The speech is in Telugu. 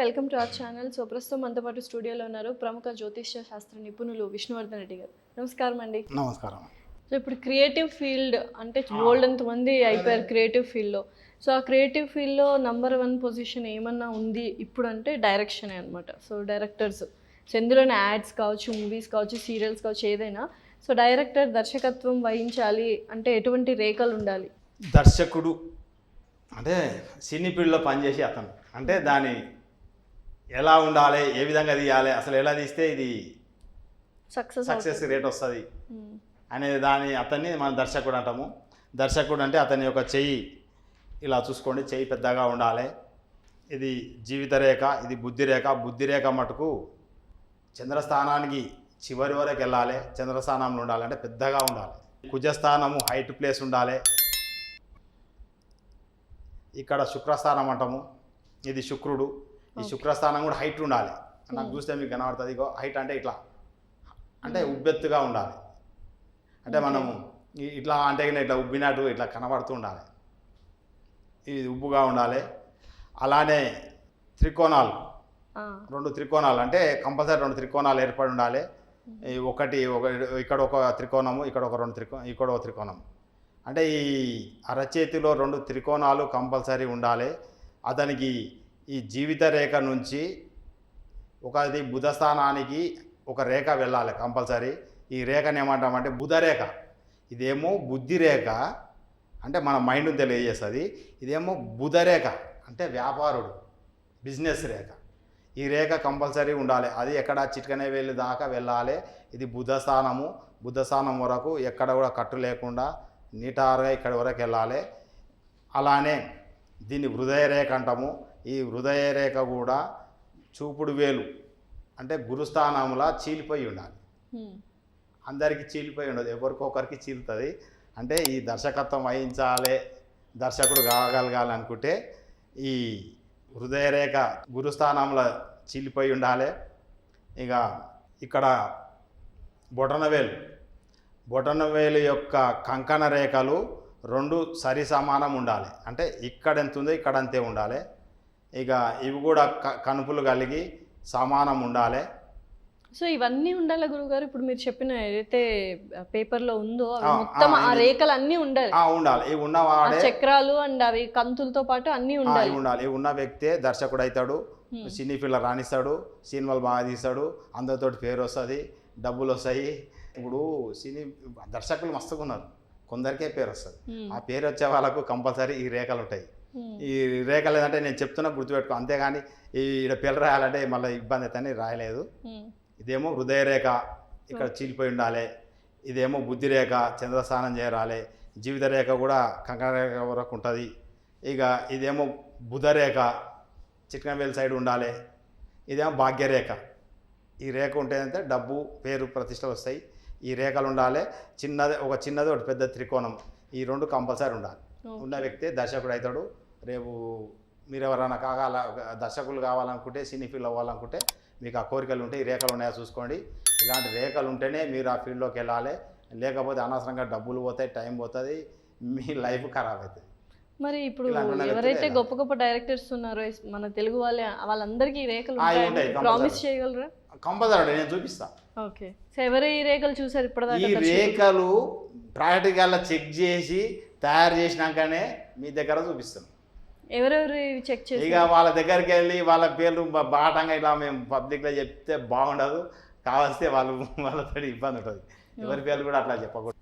Welcome to our channel. So ప్రస్తుతం మనతో పాటు స్టూడియోలో ఉన్నారు ప్రముఖ జ్యోతిష్య శాస్త్ర నిపుణులు విష్ణువర్ధన్ రెడ్డి గారు. నమస్కారం అండి. నమస్కారం. సో ఇప్పుడు క్రియేటివ్ ఫీల్డ్ అంటే బోల్డ్ మంది అయిపోయారు క్రియేటివ్ ఫీల్డ్లో సో ఆ క్రియేటివ్ ఫీల్డ్లో నంబర్ వన్ పొజిషన్ ఏమన్నా ఉంది? ఇప్పుడు అంటే డైరెక్షనే అనమాట సో డైరెక్టర్స్ సో ఎందులోనే యాడ్స్ కావచ్చు మూవీస్ కావచ్చు సీరియల్స్ కావచ్చు ఏదైనా. సో డైరెక్టర్ దర్శకత్వం వహించాలి అంటే ఎటువంటి రేఖలు ఉండాలి? దర్శకుడు అంటే సినీ ఫీల్డ్లో పనిచేసి అతను. అంటే దాని ఎలా ఉండాలి ఏ విధంగా తీయాలి అసలు ఎలా తీస్తే ఇది సక్సెస్ సక్సెస్ రేట్ వస్తుంది అనే దాని అతన్ని మనం దర్శకుడు అంటాము. దర్శకుడు అంటే అతని యొక్క చెయ్యి. ఇలా చూసుకోండి చెయ్యి పెద్దగా ఉండాలి. ఇది జీవిత రేఖ ఇది బుద్ధి రేఖ బుద్ధి రేఖ మటుకు చంద్రస్థానానికి చివరి వరకు వెళ్ళాలి. చంద్రస్థానంలో ఉండాలి అంటే పెద్దగా ఉండాలి. కుజస్థానము హైట్ ప్లేస్ ఉండాలి. ఇక్కడ శుక్రస్థానం అంటాము. ఇది శుక్రుడు. ఈ శుక్రస్థానం కూడా హైట్ ఉండాలి. నాకు చూస్తే మీకు కనబడుతుంది. ఇగో హైట్ అంటే ఇట్లా. అంటే ఉబ్బెత్తుగా ఉండాలి. అంటే మనము ఇట్లా అంటే ఇట్లా ఉబ్బినట్టు ఇట్లా కనబడుతూ ఉండాలి. ఇది ఉబ్బుగా ఉండాలి. అలానే త్రికోణాలు. రెండు త్రికోణాలు. అంటే కంపల్సరీ రెండు త్రికోణాలు ఏర్పడి ఉండాలి. ఈ ఒకటి ఒక ఇక్కడ ఒక త్రికోణము ఇక్కడ ఒక రెండు త్రికో ఇక్కడ ఒక త్రికోణం అంటే ఈ అరచేతిలో రెండు త్రికోణాలు కంపల్సరీ ఉండాలి. అతనికి ఈ జీవిత రేఖ నుంచి ఒకది బుధ స్థానానికి ఒక రేఖ వెళ్ళాలి కంపల్సరీ. ఈ రేఖను ఏమంటామంటే బుధ రేఖ ఇదేమో బుద్ధి రేఖ అంటే మన మైండ్ తెలియజేస్తుంది. ఇదేమో బుధ రేఖ అంటే వ్యాపారుడు బిజినెస్ రేఖ. ఈ రేఖ కంపల్సరీ ఉండాలి. అది ఎక్కడ చిట్కనే వెళ్ళి దాకా వెళ్ళాలి. ఇది బుధ స్థానము బుధ స్థానం వరకు ఎక్కడ కూడా కట్టు లేకుండా నీటారుగా ఇక్కడ వరకు వెళ్ళాలి. అలానే దీన్ని హృదయ రేఖ అంటాము. ఈ హృదయ రేఖ కూడా చూపుడు వేలు అంటే గురుస్థానంలా చీలిపోయి ఉండాలి. అందరికీ చీలిపోయి ఉండదు. ఎవరికొకరికి చీలుతుంది. అంటే ఈ దర్శకత్వం వహించాలి దర్శకుడు కాగలగాలి అనుకుంటే ఈ హృదయరేఖ గురుస్థానంలో చీలిపోయి ఉండాలి. ఇక ఇక్కడ బొటనవేలు బొటనవేలు యొక్క కంకణ రేఖలు రెండు సరి సమానం ఉండాలి. అంటే ఇక్కడ ఎంత ఉందో ఇక్కడ అంతే ఉండాలి. ఇక ఇవి కూడా క- కనుపులు కలిగి సమానం ఉండాలి. సో ఇవన్నీ ఉండాలి గురుగారు ఇప్పుడు మీరు చెప్పిన ఏదైతే పేపర్లో ఉందో మొత్తం ఆ, రేఖలు అన్నీ ఉండాలి. ఉండాలి. ఇవి ఆ ఉన్నవాడే చక్రాలు అండ్ అవి కంతులతో పాటు అన్నీ ఉండాలి. ఉండాలి. ఇవి ఉన్న వ్యక్తే దర్శకుడు అవుతాడు. సినీ ఫీల్డ్ రాణిస్తాడు. సినిమాలు బాగా తీస్తాడు. అందరితోటి పేరు వస్తుంది. డబ్బులు వస్తాయి ఇప్పుడు సినీ దర్శకులు మస్తుగా ఉన్నారు కొందరికే పేరు వస్తుంది. ఆ పేరు వచ్చే వాళ్ళకు కంపల్సరీ ఈ రేఖలు ఉంటాయి. ఈ రేఖలు ఏంటంటే నేను చెప్తున్నా గుర్తుపెట్టుకో. అంతేగాని ఈ ఈడ పేరు రాయాలంటే మళ్ళీ ఇబ్బంది అవుతుందని రాయలేదు. ఇదేమో హృదయ రేఖ ఇక్కడ చీలిపోయి ఉండాలి. ఇదేమో బుద్ధి రేఖ చంద్రస్నానం చేయాలి జీవిత రేఖ కూడా కంకణ రేఖ వరకు ఉంటుంది. ఇక ఇదేమో బుధ రేఖ చిట్కనవేలు సైడ్ ఉండాలి. ఇదేమో భాగ్యరేఖ. ఈ రేఖ ఉంటేనంటే డబ్బు పేరు ప్రతిష్టలు వస్తాయి. ఈ రేఖలు ఉండాలి. చిన్నది ఒక చిన్నది ఒకటి పెద్ద త్రికోణం. ఈ రెండు కంపల్సరీ ఉండాలి. ఉన్న వ్యక్తే దర్శకుడు అవుతాడు రేపు మీరు ఎవరైనా కాగాల దర్శకులు కావాలనుకుంటే సినీ ఫీల్డ్ అవ్వాలనుకుంటే మీకు ఆ కోరికలు ఉంటే ఈ రేఖలు ఉన్నాయో చూసుకోండి. ఇలాంటి రేఖలు ఉంటేనే మీరు ఆ ఫీల్డ్లోకి వెళ్ళాలి. లేకపోతే అనవసరంగా డబ్బులు పోతాయి టైం పోతుంది. మీ లైఫ్ ఖరాబ్ అవుతుంది. మరి ఇప్పుడు ఎవరైతే. గొప్ప గొప్ప డైరెక్టర్స్ ఉన్నారో మన తెలుగు వాళ్ళే వాళ్ళందరికీ ఈ రేఖలు ప్రామిస్. చేయగలరా? కంపల్సరీ నేను చూపిస్తా. ఓకే. సో ఎవరు ఈ రేఖలు చూసారు ఈ ఇప్పటిదాకా దర్శకులు? రేఖలు ప్రాక్టికల్గా చెక్ చేసి తయారు చేసినాకనే మీ దగ్గర చూపిస్తాం ఎవరెవరు చెక్ చేసి ఇక వాళ్ళ దగ్గరికి వెళ్ళి వాళ్ళ పేర్లు బాటంగా ఇలా మేము పబ్లిక్లో చెప్తే బాగుండదు. కావలిస్తే వాళ్ళు వాళ్ళతో ఇబ్బంది ఉంటుంది. ఎవరి పేర్లు కూడా అట్లా చెప్పకూడదు.